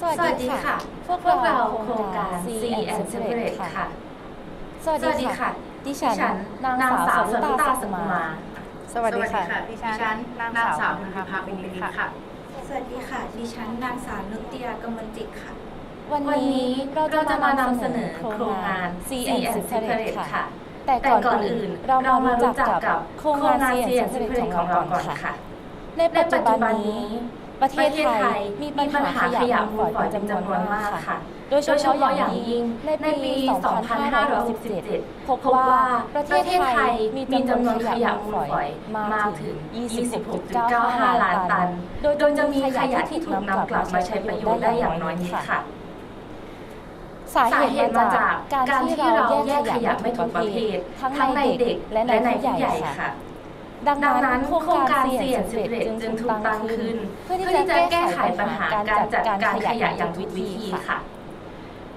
สวัสดีค่ะ พวกเราโครงการ C and Separate ค่ะ สวัสดีค่ะ ดิฉันนางสาวสนุตาสมา สวัสดีค่ะ ดิฉันนางสาวนุภาพินิค่ะ สวัสดีค่ะ ดิฉันนางสาวนุติยากมลจิตค่ะ วันนี้เราจะมานำเสนอโครงงาน C and Separate ค่ะ แต่ก่อนอื่นเรามารู้จักกับโครงงาน C and Separate ของเราก่อนค่ะ ในปัจจุบันนี้ ประเทศไทยมีปัญหาขยะมูลฝอยจำนวนมากค่ะ โดยเฉพาะอย่างยิ่งในปี 2517 พบว่าประเทศไทยมีจำนวนขยะมูลฝอยมากถึง 26.95 ล้านตัน โดยจะมีขยะที่ถูกนำกลับมาใช้ประโยชน์ได้อย่างน้อยนิดค่ะสาเหตุมาจากการที่เราแยกขยะไม่ถูกประเภททั้งในเด็กและในผู้ใหญ่ค่ะ ดังนั้นโครงการเสี่เสี่ยยงสิบเอ็จึงถูกตั้งขึ้นเพื่อที่จะแก้ไขปัญหาการจัดการขยะอย่างวิธีธีค่ะ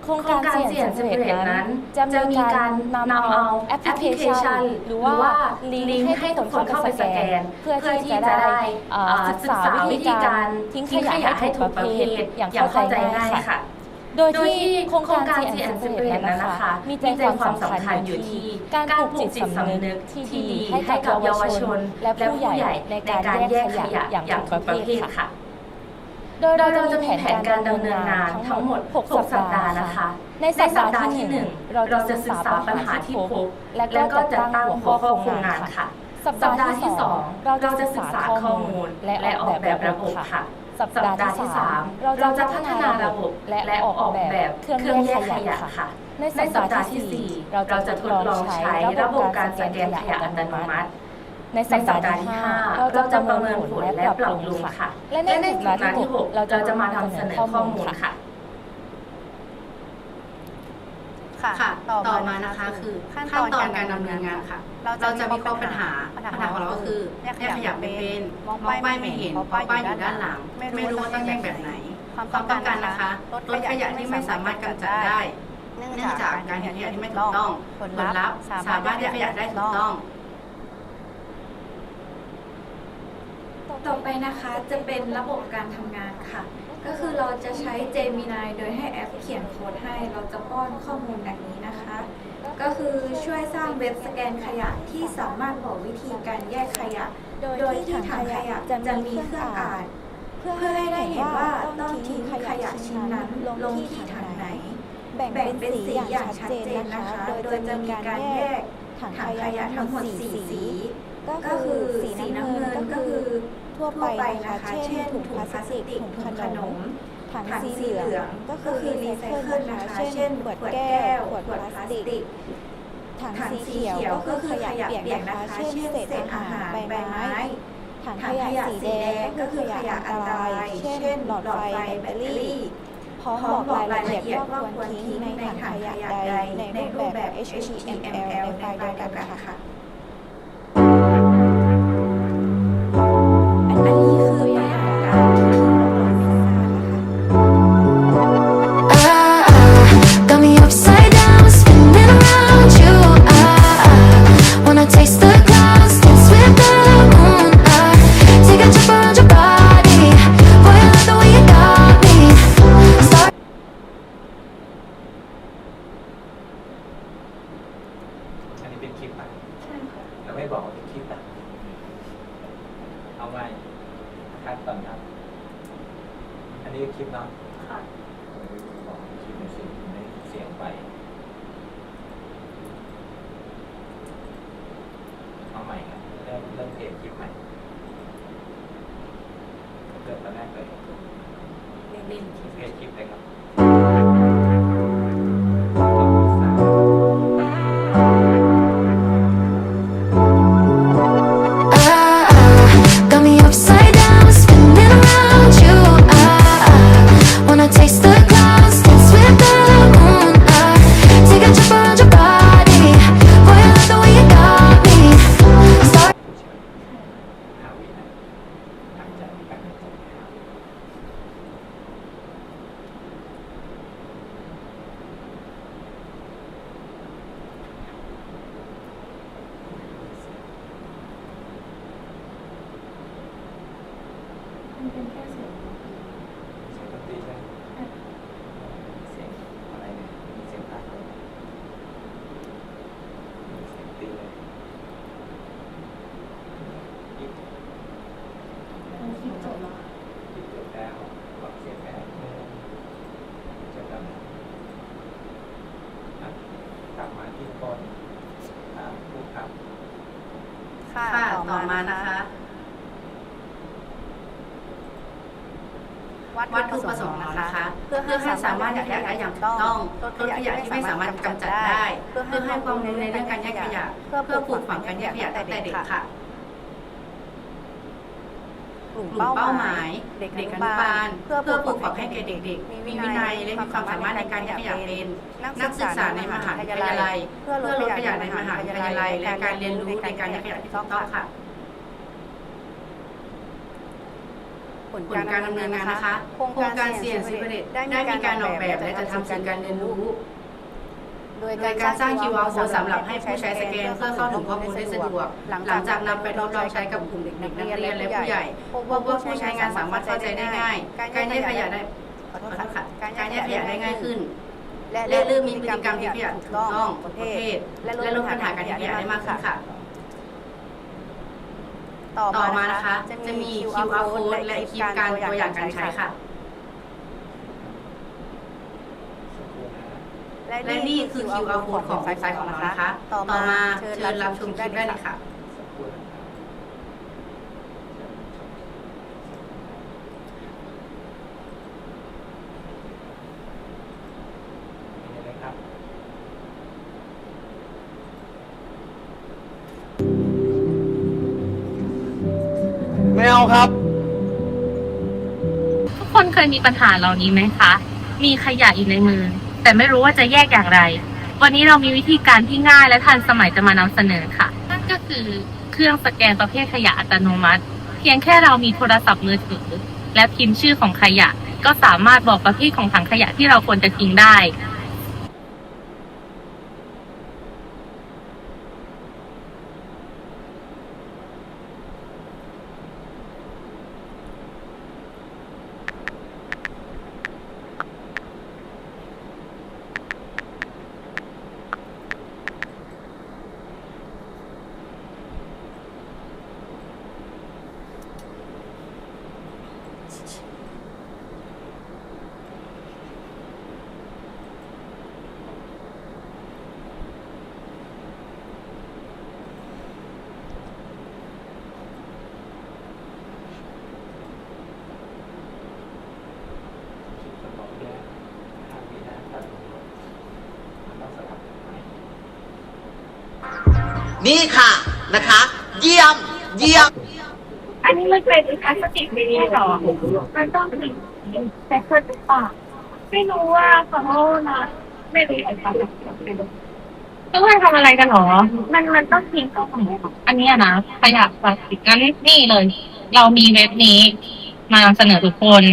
โครงการเสี่เสี่ยยงสิบเอ็นั้นจะมีการนำเอาแอปพลิเคชันหรือว่าลิงงก์ให้คนเข้าไปสแกนเพื่อที่จะได้ได้ศึกษาษวิวิธีการทิ้งขยะให้ถูกประเภทอย่างเข้าใจง่ายค่ะ โดยที่โครงกาการ ร g n c เ CN นะนะคะ คะมีใจความสำคัญอยู่ที่การปลูกจิตสำนึกที่ดีให้กับเยาวชนและผู้ใหญ่ในการแยกขยะอย่างถูกกปประเภททค่ะ ค่ะ โดยเราจะมีแผนการดำเนินงานทั้งหมด6สัปดาห์นะคะ ในสัปดาห์ที่ 1 เราจะศึกษาปัญหาที่พบ และก็จะตั้งหัวข้อโครงงานค่ะ สัปดาห์ที่ 2 เราจะศึกษาข้อมูล และออกแบบระบบค่ะ สัปดาห์ที่สาม3เราจะพัฒนาระบบและออกแบบเครื่องแยกขยะค่ะ ในสัปดาห์ที่สี่4เราจะทดลองใช้ระบบการรแยแยกกขยะอัตโนมัติ ในสัปดาห์ที่ห้า5เราจะประเมิเมินผลและแปปรัรับปรุงค่ะ และในสัปดาห์ที่หก6เราจะมาทำนำเสนอข้อมูลค่ะ ค่ะ ต่อมานะคะคือขั้นตอนการดำเนินงานค่ะ เราจะมีเครปัญหาปัญหาของเราก็คือแยกขยะไม่เป็นมองป้ายไม่เห็นเพราะป้ายอยู่ด้านหลัง ไม่รู้ว่าต้องแยกแบบไหน ความต้องการนะคะลดขยะที่ไม่สามารถกำจัดได้เนื่องจากการเห็ขยะที่ไม่ถูกต้อง ผลลัพธ์สามารถแยกขยะได้ถูกต้อง ต่อไปนะคะจะเป็นระบบการทำงานค่ะ ก็คือเราจะใช้ Gemini โดยให้แอปเขียนโค้ดให้ เราจะป้อนข้อมูลแบบนี้นะคะ ก็คือช่วยสร้างเว็บสแกนขยะที่สามารถบอกวิธีการแยกขยะ โดยที่ถังขยะจะมีเครื่องอ่าน เพื่อให้ได้เห็นว่าต้องทิ้งขยะชิ้นนั้นลงที่ถังไหน แบ่งเป็นสีอย่างชัดเจนนะคะ โดยจะมีการแยกถังขยะทั้งหมดสีสี ก็คือสีน้ำเงินก็คือ ทั่วไปนะคะเช่นถุงพลาสติกถุงขนมถังสีเหลืองก็คือรีไซเคิลนะคะเช่นขวดแก้วขวดพลาสติกถังสีเขียวก็คือขยะเปียกนะคะเช่นเศษอาหารใบไม้ถังขยะสีแดงก็คือขยะอันตรายเช่นหลอดไฟแบตเตอรี่พร้อมบอกรายละเอียดว่าควรทิ้งในถังขยะใดในรูปแบบ HTML ในไฟล์เดียวกันค่ะ ตอนแรกเลยเล่นคลิปเพจคลิปเลยครับ วัตถุประสงค์นะคะ เพื่อให้สามารถแยกขยะได้อย่างถูกต้องลดขยะที่ไม่สามารถกำจัดได้ เพื่อให้ความรู้ในเรื่องการแยกขยะ เพื่อปลูกฝังการแยกขยะตั้งแต่เด็กค่ะกลุ่มกลุ่มเป้าเป้าหหมามายยเด็เด็กกออนุนุบาบาลลเพื่เพื่ออปปลูลูกกฝัฝังงให้ให้แก่แก่เด็เด็กกๆๆมีมีวิวินันัยยและและมีมีความมคาวสาสามามารรถถในในกาการรแยแยกกขขยะยะเอเป็นนนันักกศึศึกกษาษาในในมมหาหาวิวิททยายาลัลัยยเพื่เพื่ออลลดดขขยะยะในในมมหาหาวิวิททยายาลัลัยยและและกาการรเรีเรียยนนรู้รู้ในในกาการรแยแยกกขขยะยะที่ที่ถูถูกกต้ต้อองงค่ะ ค่ะ ผ ลการดำเนินนะคะโครงผลกาการรดำดำเนิเนินนนะนะคะคะ โครงการ CN Spirit ได้มีการออกแบบและจะทำสื่อการเรียนรู้ โดยโดยการสร้าง QR code สำหรับให้ผู้ใช้สแกนเพื่อเข้าถึงข้อมูลได้สะดวกหลังจากนำไปทดลองใช้กับกลุ่มเด็กนักเรียนและผู้ใหญ่พบว่าผู้ใช้งานสามารถเข้าใจได้ง่าย การแยกขยะได้ขอโทขอษโทษค่ะค่ะ กาการรแยแยกกขขยะยะได้ได้ง่าง่ายยขึ้ขึ้น น และและเริ่เริ่มมมีมีพพฤฤติติกกรรรรมมที่ที่ขขยะยะถูถูกกต้ต้อองงและและลลดดปัปัญญหาหาการการแยแยกกขขยะยะได้มามได้ากกขึ้ขึ้นนค่ะ ค่ะ ต่อต่อมามานะนะคะ คะ จะจะมี มี QR QR code code และและคคลิลิปปกาการรตัตัววออย่าย่างงกาการรใช้ใช้ค่ะ ค่ะและและนี่นี่คืคือ อ QR QR code code ขขอองงเว็เว็บบไซไซต์ต์ขขอองงเราเรานะนะคะ คะ ต่อต่อมามาเชิเชิญญรัรับบชชมมคคลิลิปปได้ได้เลเลยยค่ะ ค่ะ ไม่เอาครับ ทุกคนเคยมีปัญหาเหล่านี้ไหมคะ มีขยะอยู่ในมือ แต่ไม่รู้ว่าจะแยกอย่างไร วันนี้เรามีวิธีการที่ง่ายและทันสมัยจะมานำเสนอค่ะ นั่นก็คือเครื่องสแกนประเภทขยะอัตโนมัติ เพียงแค่เรามีโทรศัพท์มือถือ และพิมพ์ชื่อของขยะ ก็สามารถบอกประเภทของถังขยะที่เราควรจะทิ้งได้ จะบอกแค่ห้าวินะตัดลงมันต้องสลับกันไหม นี่ค่ะนะคะ เยี่ยม เยี่ยม อันนี้มันเป็นพลาสติกไม่ได้หรอ มันต้องเป็นแต่เกิดหรือเปล่าไม่รู้ว่าขอโทษนะไม่รู้อะไรต้องให้ทำอะไรกันหรอ มันมันต้องทิ้งตรงไหนอะอันเนี้ยนะขยะพลาสติกงั้นนี่เลย เรามีเว็บนี้ มานำเสนอทุกคน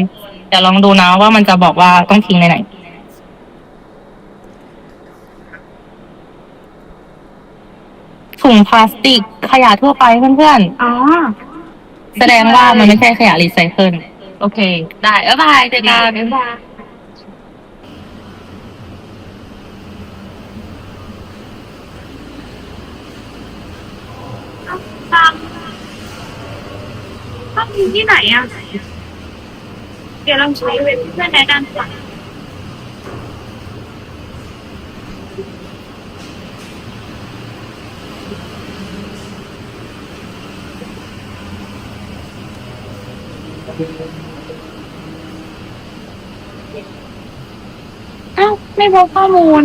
เดี๋ยวลองดูนะว่ามันจะบอกว่าต้องทิ้งในไหน ถุงพลาสติกขยะทั่วไปเพื่อนๆอ๋อแสดงว่ามันไม่ใช่ขยะรีไซเคิล โอเค ได้บ๊ายบายเจอกันบ๊ายบายตังต้องมีที่ไหนอะ เดี๋ยวลองใช้เว็บเพื่อนแนะนำก่อน เอ้าไม่พบข้อมูล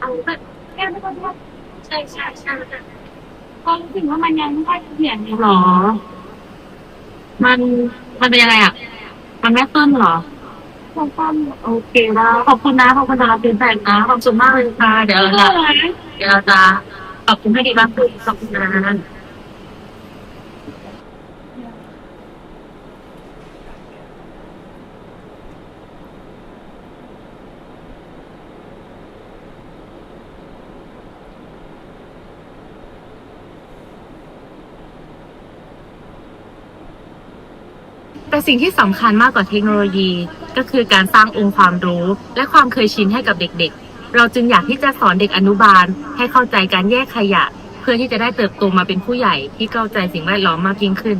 เอาแบบแค่ไม่ต้องว่าใช่ใช่ใช่ก็รู้สึกว่ามันยังไม่ค่อยเปลี่ยนหรอ มัน มันเป็นยังไงอะ มันไม่ขึ้นหรอ โอเคแล้วขอบคุณนะขอบคุณสำหรับฟีดแบ็กนะขอบคุณมากเลยค่ะ เดี๋ยวเราจะเดี๋ยวเราจะขอบคุณให้ดีมากขึ้นขอบคุณนะ แต่สิ่งที่สำคัญมากกว่าเทคโนโลยี ก็คือการสร้างองค์ความรู้ และความเคยชินให้กับเด็กๆ เราจึงอยากที่จะสอนเด็กอนุบาล ให้เข้าใจการแยกขยะ เพื่อที่จะได้เติบโตมาเป็นผู้ใหญ่ที่เข้าใจสิ่งแวดล้อมมากยิ่งขึ้น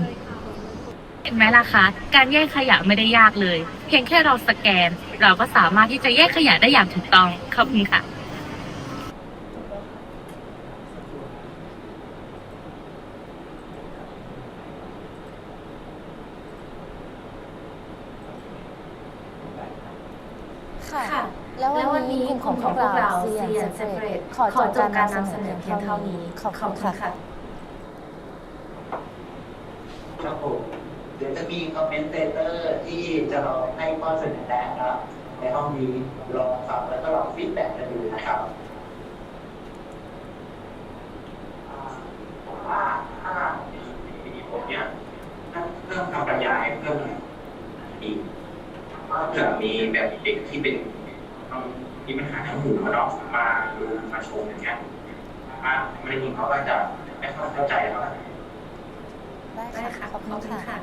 เห็นไหมล่ะคะ การแยกขยะไม่ได้ยากเลย เพียงแค่เราสแกน เราก็สามารถที่จะแยกขยะได้อย่างถูกต้องขอบคุณค่ะค่ะ แล้ววันนี้กลุ่มของพวกเรา เซียนเซเฟรตขอจบการนำเสนอเพียงเท่านี้ ขอบคุณค่ะ ครับผมเดี๋ยวจะมีคอมเมนเตเตอร์ที่จะรอให้ข้อเสนอแนะครับในห้องนี้ลองฟังแล้วก็ลองฟีดแบ็กกันดูนะครับผมว่าถ้ามีผมเนี่ยถ้าเพิ่มคำบรรยายเพิ่มอีกว่าเผื่อมีแบบเด็กที่เป็น มีปัญหาทางหูมาเนาะมาดูมาชมอย่างเงี้ยมาไม่ได้ยินเขาก็จะไม่ค่อยเข้าใจแล้วได้ค่ะขอบคุณค่ะ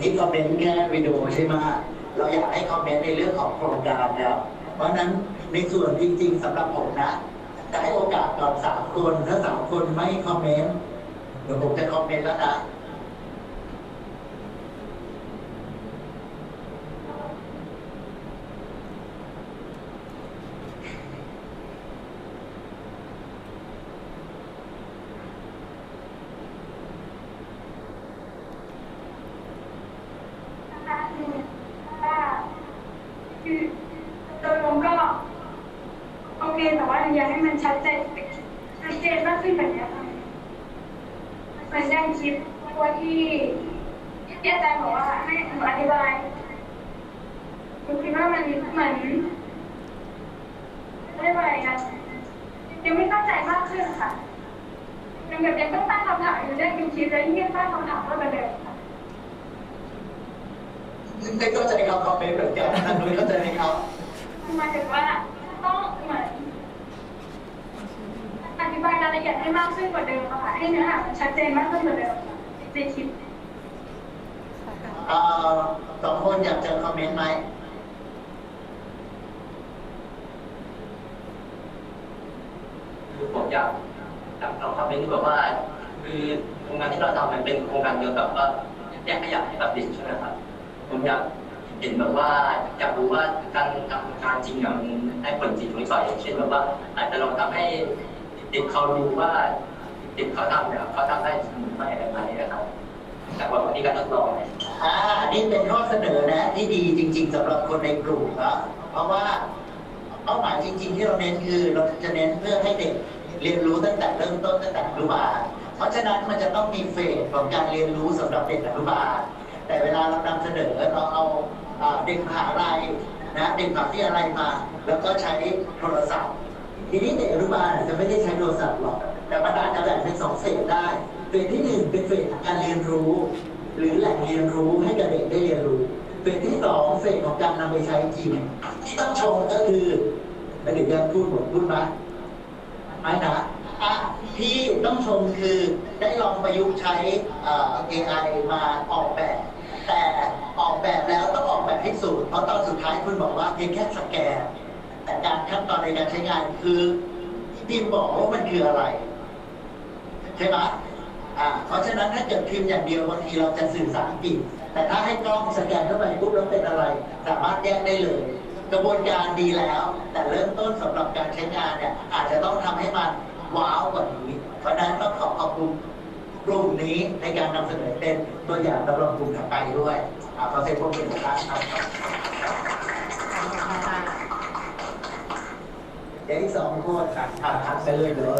นี่คอมเมนต์แค่วิดีโอใช่ไหมเราอยากให้คอมเมนต์ในเรื่องของโครงการแล้วเพราะฉะนั้นในส่วนจริง ๆสำหรับผมนะจะให้โอกาสก่อนสามคนถ้าสามคนไม่คอมเมนต์เดี๋ยวผมจะคอมเมนต์แล้วนะ คือโดยรวมก็โอเคแต่ว่าอยากให้มันชัดเจนชัดเจนมากขึ้นแบบนี้ค่ะเหมือนอย่างคลิปตัวที่ที่อาจารย์บอกว่าให้หนูอธิบายหนูคิดว่ามันเหมือนเรียกว่าอะไรกันยังไม่เข้าใจมากขึ้น ค่ะยังแบบยังต้องตั้งคำถามอยู่เรื่องคลิปแล้วยิ่งตั้งคำถามว่าแบบเดิมค่ะไม่เข้าใจเขาคอมเมนต์เหมือนกันทางนู้นเข้าใจไหมครับหมายถึงว่าต้องเหมือนอธิบายรายละเอียดให้มากขึ้นกว่าเดิมอะค่ะ ให้เนื้อหามันชัดเจนมากขึ้นกว่าเดิมในคลิปเอ่อสองคนอยากจะคอมเมนต์ไหมคือผมอยาก อยากลองคอมเมนต์ที่แบบว่า คือโครงการที่เราทำมันเป็นโครงการเดียวกับว่าแยกขยะให้กับเด็กใช่ไหมครับ ผมอยากเห็นแบบว่าอยากรู้ว่าการทำงานจริงอะมันได้ผลจริงหรือเปล่าอย่างเช่นแบบว่าอาจจะลองทำให้เด็กเขารู้ว่าเด็กเขาทำเนี่ยเขาทำได้จริงหรือไม่อะไรไหมนะครับแต่ว่าวันนี้การทดลองเนี่ยอ่าอันนี้เป็นข้อเสนอนะที่ดีจริง ๆสำหรับคนในกลุ่มนะเพราะว่าเป้าหมายจริง ๆ ที่เราเน้นคือเราจะเน้นเพื่อให้เด็ก เรียนรู้ตั้งแต่เริ่มต้นตั้งแต่อนุบาลเพราะฉะนั้นมันจะต้องมีเฟสของการเรียนรู้สำหรับเด็กอนุบาลแต่เวลาเรานำเสนอเราเอาเด็กมหาลัยนะเด็กมหาวิทยาลัยมา แล้วก็ใช้โทรศัพท์ทีนี้เด็กอนุบาลจะไม่ได้ใช้โทรศัพท์หรอก แต่มันอาจจะแบ่งเป็นสองเฟสได้เฟสที่หนึ่งเป็นเฟสของการเรียนรู้ หรือแหล่งเรียนรู้ให้กับเด็กได้เรียนรู้เฟสที่สองเฟสของการนำไปใช้จริงที่ต้องชมก็คือเด็กจะพูดหมดพูดไหม ไม่นะอะที่ต้องชมคือได้ลองประยุกต์ใช้ AI มาออกแบบ แต่ออกแบบแล้วต้องออกแบบให้สุดเพราะตอนสุดท้ายคุณบอกว่าเพียงแค่สแกน แต่การขั้นตอนในการใช้งานคือที่พิมบอกว่ามันคืออะไรใช่ไหมอ่าเพราะฉะนั้นถ้าเกิดพิมพ์อย่างเดียวบางทีเราจะสื่อสารผิดแต่ถ้าให้กล้องสแกนเข้าไปปุ๊บแล้วเป็นอะไร สามารถแยกได้เลย กระบวนการดีแล้ว แต่เริ่มต้นสำหรับการใช้งานเนี่ยอาจจะต้องทำให้มันว้าวกว่านี้เพราะฉะนั้นต้องขอขอบคุณกลุ่มนี้ในการนำเสนอเป็นตัวอย่างสำหรับกลุ่มถัดไปด้วยอ่าขอเซ็นพวกเป็นครับเดี๋ยวอีกสองคนอ่าทักไปเลยเดี๋ยว